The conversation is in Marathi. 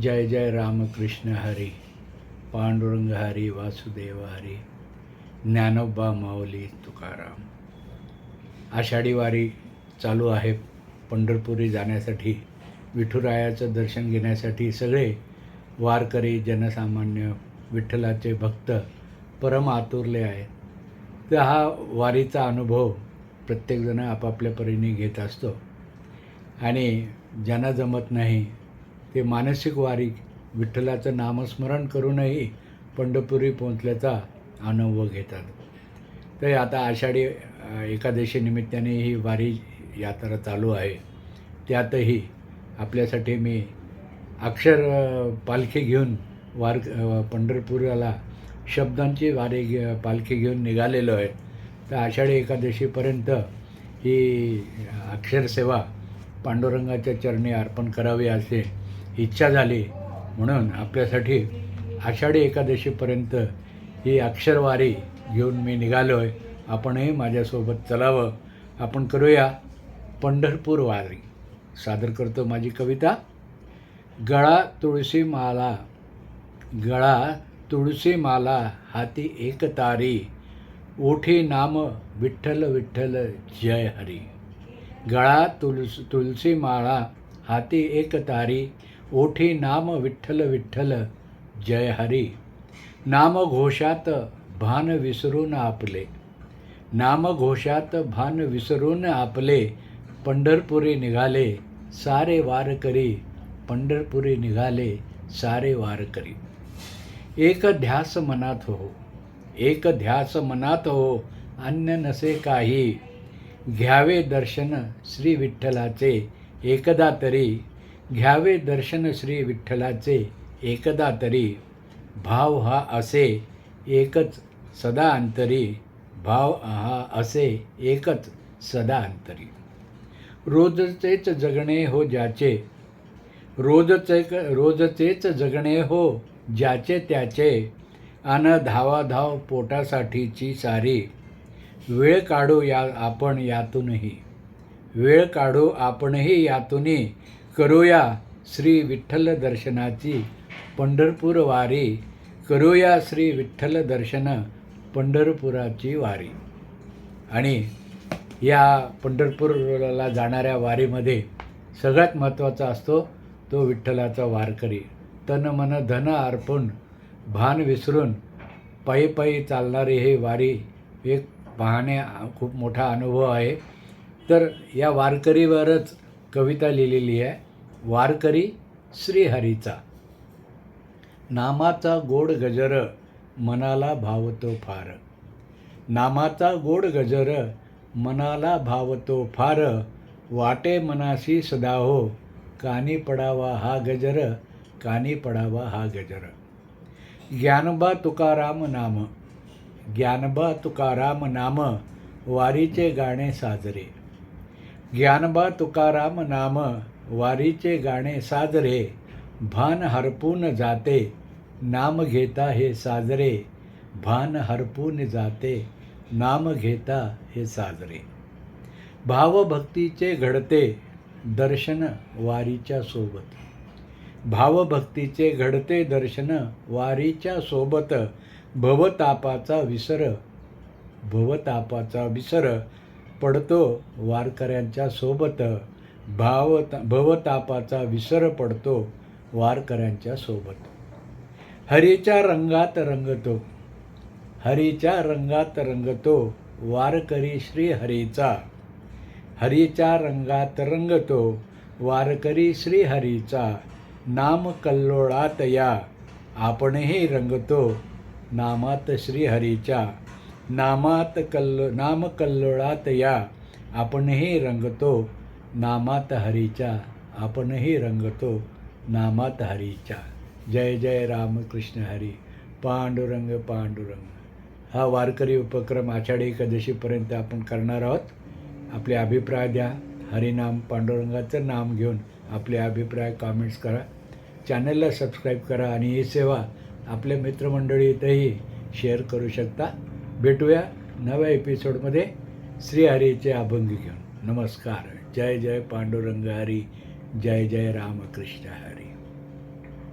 जय जय रामकृष्ण हरी पांडुरंग हरी वासुदेव हरी ज्ञानोबा माऊली तुकाराम. आषाढी वारी चालू आहे पंढरपुरी जाण्यासाठी विठुरायाचं दर्शन घेण्यासाठी सगळे वारकरी जनसामान्य विठ्ठलाचे भक्त परम आतुरले आहेत. तर हा वारीचा अनुभव प्रत्येकजण आपापल्या परीने घेत असतो. आणि ज्यांना जमत नाही ते मानसिक वारी विठ्ठलाचं नामस्मरण करूनही पंढरपुरी पोहोचल्याचा अनुभव घेतात. तर आता आषाढी एकादशी निमित्ताने ही वारी यात्रा चालू आहे. त्यातही आपल्यासाठी मी अक्षर पालखी घेऊन वार पंढरपुराला शब्दांची वारी घे पालखी घेऊन निघालेलो आहे. तर आषाढी एकादशीपर्यंत ही अक्षरसेवा पांडुरंगाच्या चरणी अर्पण करावी असे इच्छा झाली म्हणून आपल्यासाठी आषाढी एकादशीपर्यंत ही अक्षरवारी घेऊन मी निघालो आहे आपणही माझ्यासोबत चलावं. आपण करूया पंढरपूर वारी. सादर करतो माझी कविता. गळा तुळशी माला गळा तुळशी माला हाती एक तारी. ओठी नाम विठ्ठल विठ्ठल जय हरी. गळा तुळस तुळशी माळा हाती एक तारी. ओठी नाम विठ्ठल विठ्ठल जय हरी। नामघोषात भान विसरून आपले। नामघोषात भान विसरून आपले पंढरपुरी निघाले सारे वारकरी पंढरपुरी निघाले सारे वार करी। एक ध्यास मनात हो एक ध्यास मनात हो अन्य नसे काही। घ्यावे दर्शन श्री विठ्ठलाचे एकदा तरी घ्यावे दर्शन श्री विठ्ठलाचे. एकदा तरी भाव हा असे एकच सदा अंतरी. भाव हा असे एकच सदा अंतरी. रोजचेच जगणे हो ज्याचे रोजचे रोजचेच जगणे हो ज्याचे त्याचे. अन धावाधाव पोटासाठीची सारी. वेळ काढू या आपण यातूनही. वेळ काढू आपणही यातूनही. करूया श्री विठ्ठल दर्शनाची पंढरपूर वारी. करूया श्री विठ्ठल दर्शन पंढरपुराची वारी. आणि या पंढरपूरला जाणाऱ्या वारीमध्ये सगळ्यात महत्त्वाचा असतो तो विठ्ठलाचा वारकरी. तन मन धन अर्पण भान विसरून पायी पायी चालणारी हे वारी एक पाहणे खूप मोठा अनुभव आहे. तर या वारकरीवरच कविता लिहिलेली आहे वारकरी श्रीहरीचा. नामाचा गोड गजर मनाला भावतो फार. नामाचा गोड गजर मनाला भावतो फार. वाटे मनाशी सदा हो कानी पडावा हा गजर कानी पडावा हा गजर. ज्ञानबा तुकाराम नाम ज्ञानबा तुकाराम नाम वारीचे गाणे साजरे. ज्ञानबा तुकाराम नाम वारीचे गाणे साजरे भान हरपून जाते नाम घेता हे साजरे भान हरपून जाते नाम घेता हे साजरे. भावभक्तीचे घडते दर्शन वारीच्या सोबत. भावभक्तीचे घडते दर्शन वारीच्या सोबत भवतापाचा विसर भवतापाचा विसर पडतो. वारकऱ्यांच्या सोबत भाव भवतापाचा विसर पडतो वारकऱ्यांच्या सोबत. हरीच्या रंगात रंगतो. हरीच्या रंगात रंगतो वारकरी श्री हरीचा. हरीच्या रंगात रंगतो वारकरी श्री हरीचा. नाम कल्लोळात या. आपणही रंगतो नामात श्रीहरीच्या नामात कल्लो नाम कल्लोळात या. आपणही रंगतो नामात हरीच्या. आपणही रंगतो नामात हरीच्या. जय जय रामकृष्ण हरी. पांडुरंग पांडुरंग. हा वारकरी उपक्रम आषाढी एकादशीपर्यंत आपण करणार आहोत. आपले अभिप्राय द्या. हरिनाम पांडुरंगाचं नाम घेऊन आपले अभिप्राय कॉमेंट्स करा. चॅनलला सबस्क्राईब करा आणि ही सेवा आपल्या मित्रमंडळीतही शेअर करू शकता. भेटूया नव्या एपिसोडमध्ये श्रीहरीचे अभंग घेऊन. नमस्कार. जय जय पांडुरंग हरी. जय जय रामकृष्ण हरी.